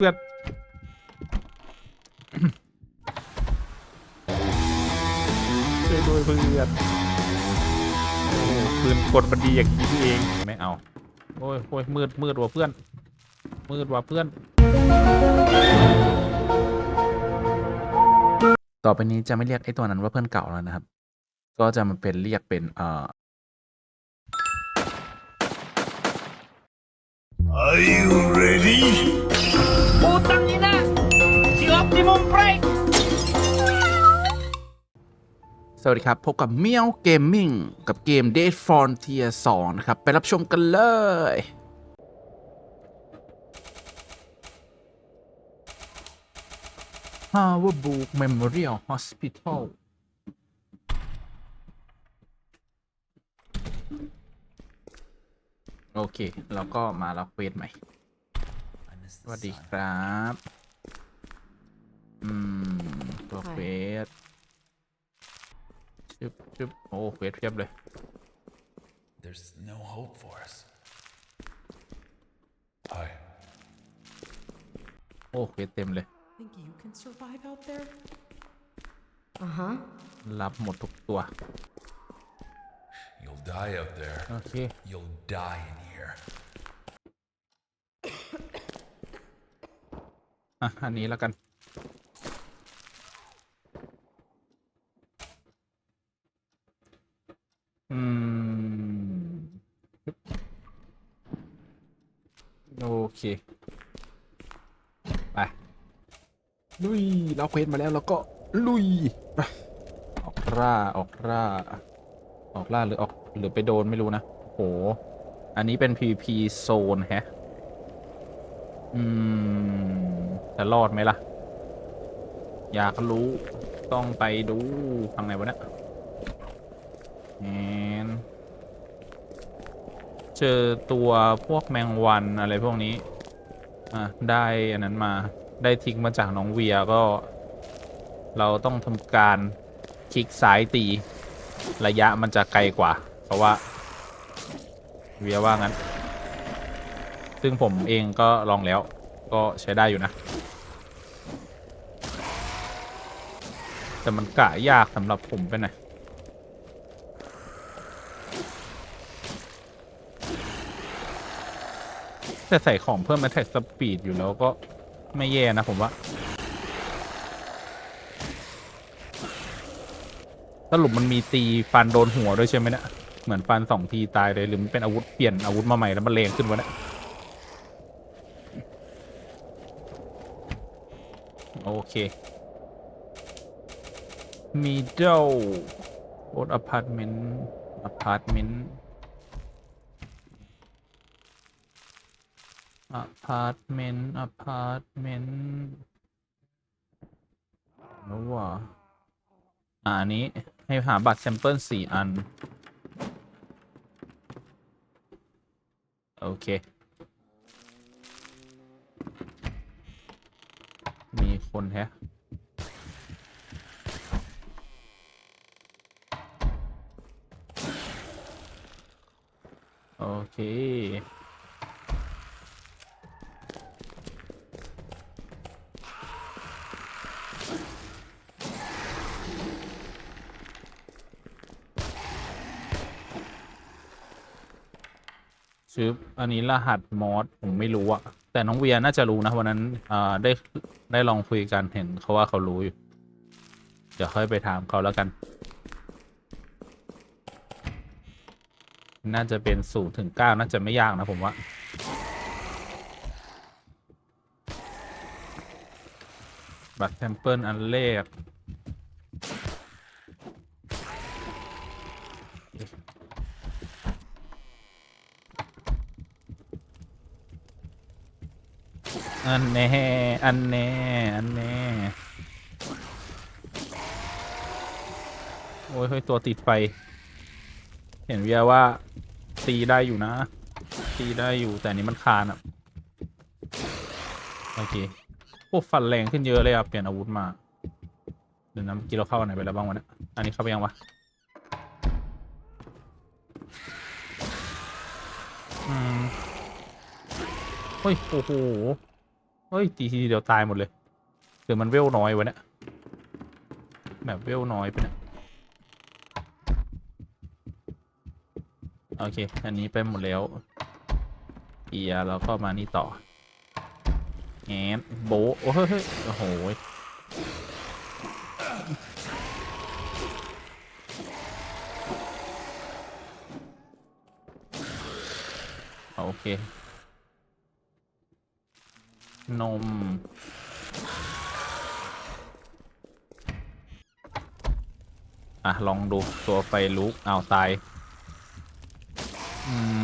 เพื่อนช่วยด้วยเพื่อนโอ้ปืนกดมันดีอย่างนี้นี่เองไม่เอาโอ้ยโอ้ยมืดมืดว่ะเพื่อน มืดว่ะเพื่อน ต่อไปนี้จะไม่เรียกไอ้ตัวนั้นว่าเพื่อนเก่าแล้วนะครับ ก็จะมาเป็นเรียกเป็นเอ่อ Are you ready? สวัสดีครับ พบกับเมียวเกมมิ่งกับเกม Dead Frontier 2 นะครับ ไปรับชมกันเลย Harborbook Memorial Hospital โอเค เราก็มารับเวสใหม่ สวัสดีครับ อืม ตัวเควส ชึบชึบโอ้เควสเพียบเลย There's no hope for us. Hi. โอ้เควสเต็มเลย Think you can survive out there? Uh huh. รับหมดทุกตัว You'll die out there. โอเค You'll die in here. อะอันนี้แล้วกัน โอเค ไป ลุย เราเควสมาแล้วแล้วก็ลุย ไป ออกล่า ออกล่า ออกล่าหรือออกหรือไปโดนไม่รู้นะ โห อันนี้เป็น PVP โซนแฮะ อืม จะรอดไหมล่ะ อยากรู้ ต้องไปดูทางไหนวะเนี่ยแอน เจอตัวพวกแมงวันอะไรพวกนี้ อะ ได้อันนั้นมาได้ทิ้งมาจากน้องเวียก็ เราต้องทำการคลิกซ้ายตี ระยะมันจะไกลกว่า เพราะว่า เวียว่างั้น ซึ่งผมเองก็ลองแล้ว ก็ใช้ได้อยู่นะ แต่มันกะยากสำหรับผมไปหน่อย แต่ใส่ของเพิ่ม attack speed อยู่แล้วก็ไม่แย่นะผมว่า สรุปมันมีตีฟันโดนหัวด้วยใช่ไหมเนี่ยเหมือนฟันสองทีตายเลยหรือมันเป็นอาวุธเปลี่ยนอาวุธมาใหม่แล้วมันแรงขึ้นวะเนี่ยโอเค middle โอดอพาร์ตเมนต์อพาร์ตเมนต์ อพาร์ตเมนต์อพาร์ตเมนต์แล้วว่าอ่าอันนี้ ให้หาบัตรแซมเปิลสี่อัน โอเค มีคนแฮะโอเค ชื่ออันนี้รหัสมอสผมไม่รู้อะแต่น้องเวียน่าจะรู้นะวันนั้นอ่าได้ได้ลองคุยกันเห็นเขาว่าเขารู้อยู่ เดี๋ยวค่อยไปถามเขาแล้วกัน น่าจะเป็นศูนย์ถึงเก้าน่าจะไม่ยากนะผมว่าบัตรแซมเปิลอันแรก อันแน่ อันแน่ อันแน่ โอ้ยเฮ้ยตัวติดไฟ เห็นเวียว่า ตีได้อยู่นะ ตีได้อยู่แต่นี้มันคานอะ โอเคโอ้ฟันแรงขึ้นเยอะเลยอะ เปลี่ยนอาวุธมา เดี๋ยวนะเมื่อกี้เราเข้าอันไหนไปแล้วบ้างวะเนี่ยอันนี้เข้าไปยังวะอืมเฮ้ย โอ้โห เฮ้ยตีทีเดียวตายหมดเลยหรือมันเวลน้อยวะเนี่ยแบบเวลน้อยไปเนี่ยโอเค อันนี้ไปหมดแล้วเอียร์แล้วก็มานี่ต่อแงนโบโอ้เฮ้ยโอ้โหโอเค นม อะ ลองดูตัวไฟลุกเอาวตาย อืม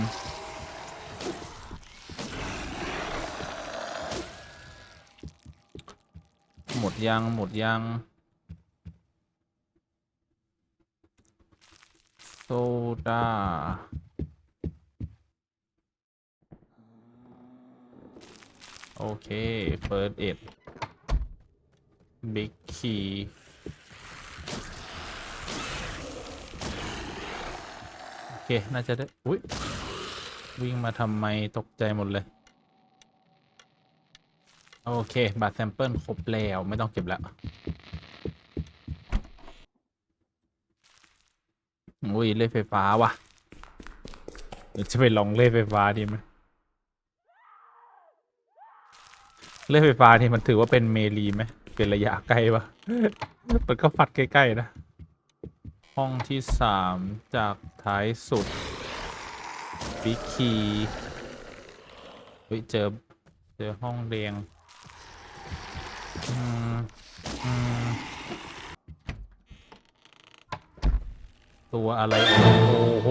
หมดยัง หมดยัง โซดา โอเคเฟิร์สเอ็ดบิ๊กคีโอเค น่าจะได้ อุ้ย วิ่งมาทำไมตกใจหมดเลย โอเค บัตรแซมเปิลครบแล้ว ไม่ต้องเก็บแล้วอุ้ยเล่นไฟฟ้าว่ะเดี๋ยวจะไปลองเล่นไฟฟ้าดีไหม เล่นไฟฟ้านี่มันถือว่าเป็นเมลีไหมเป็นระยะไกลปะมันก็ฟัดใกล้ๆนะ ห้องที่สามจากท้ายสุดบิกคีเฮ้ยเจอ เจอห้องแดงอืมอืมตัวอะไรโอ้โห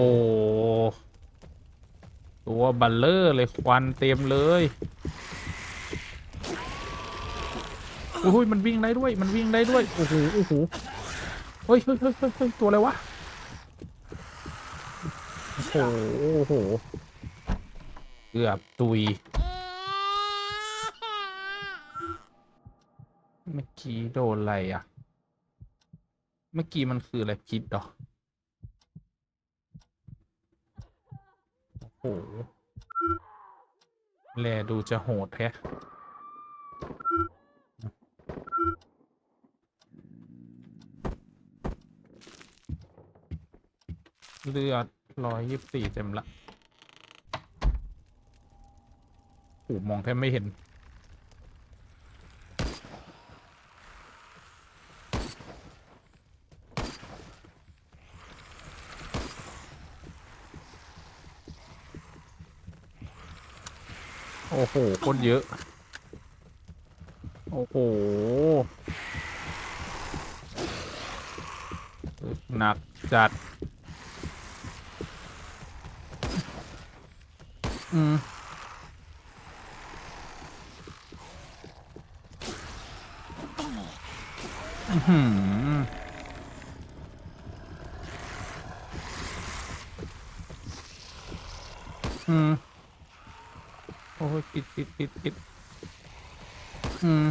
ตัวบัลเลอร์เลยควันเต็มเลย โอ้ยมันวิ่งได้ด้วย มันวิ่งได้ด้วย โอ้โห โอ้โห เฮ้ยเฮ้ยเฮ้ยเฮ้ยตัวอะไรวะ โอ้โห โอ้โห เกือบตุย เมื่อกี้โดนอะไรอะ เมื่อกี้มันคืออะไรพิษเหรอโอ้โห แลดูจะโหดแท้ เลือดร้อยยี่สิบสี่เต็มละโอ้มองแทบไม่เห็น โอ้โหคนเยอะ โอ้โหหนักจัด อืมอื้อหืออืมโอ้ยปิดปิดปิดปิดอืม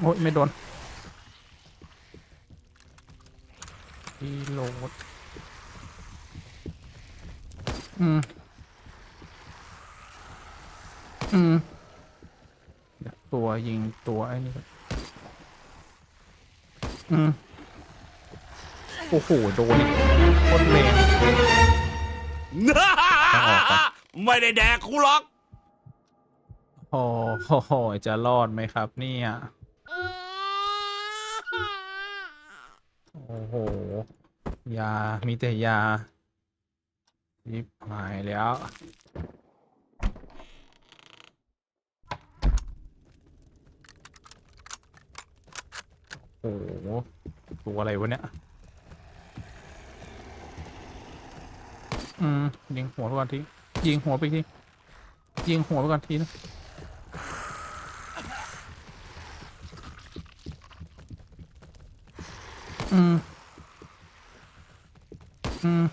โอ้ยไม่โดนรีโหลด อืม อืมเดี๋ยวตัวยิงตัวไอ้นี่ก่อนอืม โอ้โห โดนอีกโคตรแรงออกปะไม่ได้แดกกูหรอก โอ้โห จะรอดไหมครับ เนี่ย โอ้โห ยา มีแต่ยา ยิบหายแล้ว โอ้โห ตัวอะไรวะเนี่ย อืม ยิงหัวไปก่อนที ยิงหัวไปที ยิงหัวไปก่อนทีนะอืม อืม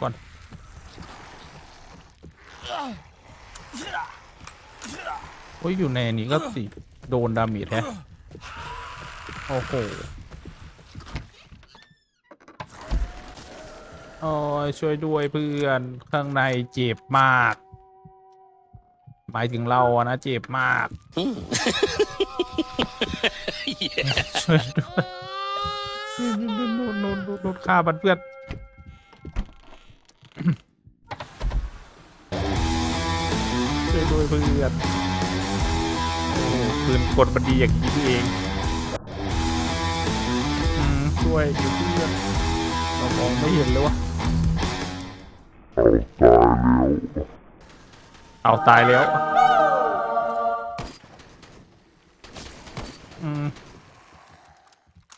ก่อนโอ้ยอยู่ในนี้ก็สิโดนดาเมจแฮะโอ้โหโอ้ยช่วยด้วยเพื่อนข้างในเจ็บมาก หมายถึงเราอะนะเจ็บมาก ช่วยด้วยโดนโดนโดนโดนฆ่าบันเพื่อน วยด้วยเพื่อนโอ้โหปืนกดมันดีอย่างนี้เองช่วยอยู่เพื่อนเรามองไม่เห็นเลยวะเอาตายแล้วอืม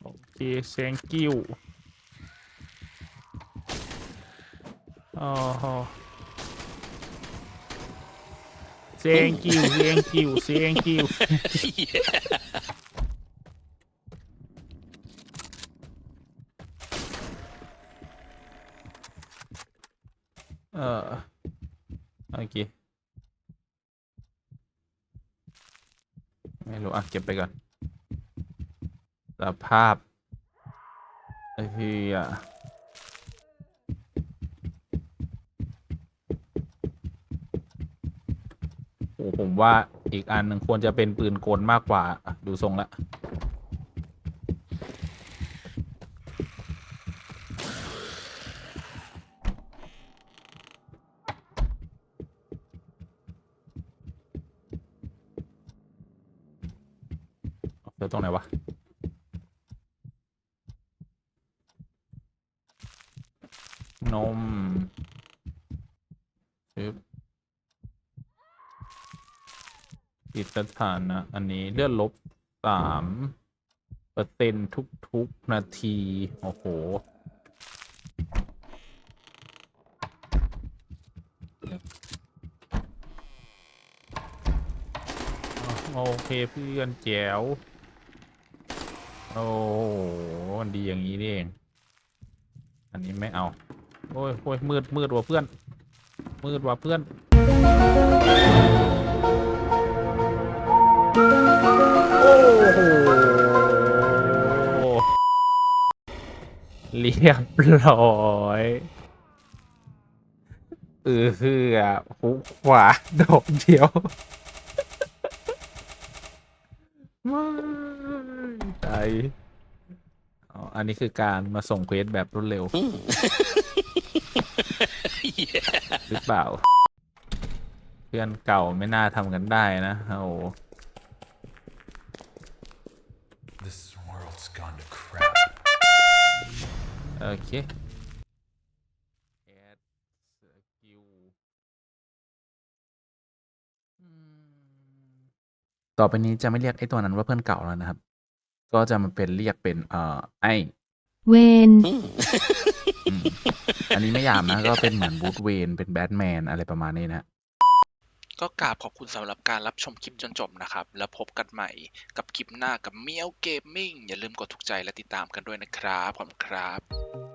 โอเค thank you อ๋อ thank you thank you thank you เออโอเคไม่รู้ อะ เก็บไปก่อนสภาพไอ้พี่อะ ผมว่าอีกอันหนึ่งควรจะเป็นปืนกลมากกว่าดูทรงละเจอตรงไหนวะนมชึบ ปิดสถานะ อันนี้เลื่อนลบสามเปอร์เซ็นต์ทุก ๆ นาที โอ้โห โอเคเพื่อนแจ๋ว โอ้มันดีอย่างนี้นี่เอง อันนี้ไม่เอา โอ้ยโอ้ยมืดมืดว่ะเพื่อน มืดว่ะเพื่อน เรียบร้อยเออคืออะหุกขวาดอกเดียวไม่ใจอ๋ออันนี้คือการมาส่งเควสแบบรวดเร็ว หรือเปล่า เพื่อนเก่าไม่น่าทำกันได้นะ โอ้ โอเคแอดสกิลต่อไปนี้จะไม่เรียกไอ้ตัวนั้นว่าเพื่อนเก่าแล้วนะครับ ก็จะมาเป็นเรียกเป็นเอ่อไอเวนอืมอันนี้ไม่หยามนะ ก็เป็นเหมือนบูธเวนเป็นแบทแมนอะไรประมาณนี้นะ ก็กราบขอบคุณสำหรับการรับชมคลิปจนจบนะครับ แล้วพบกันใหม่กับคลิปหน้ากับเมียวเกมมิ่งอย่าลืมกดถูกใจและติดตามกันด้วยนะครับขอบคุณครับ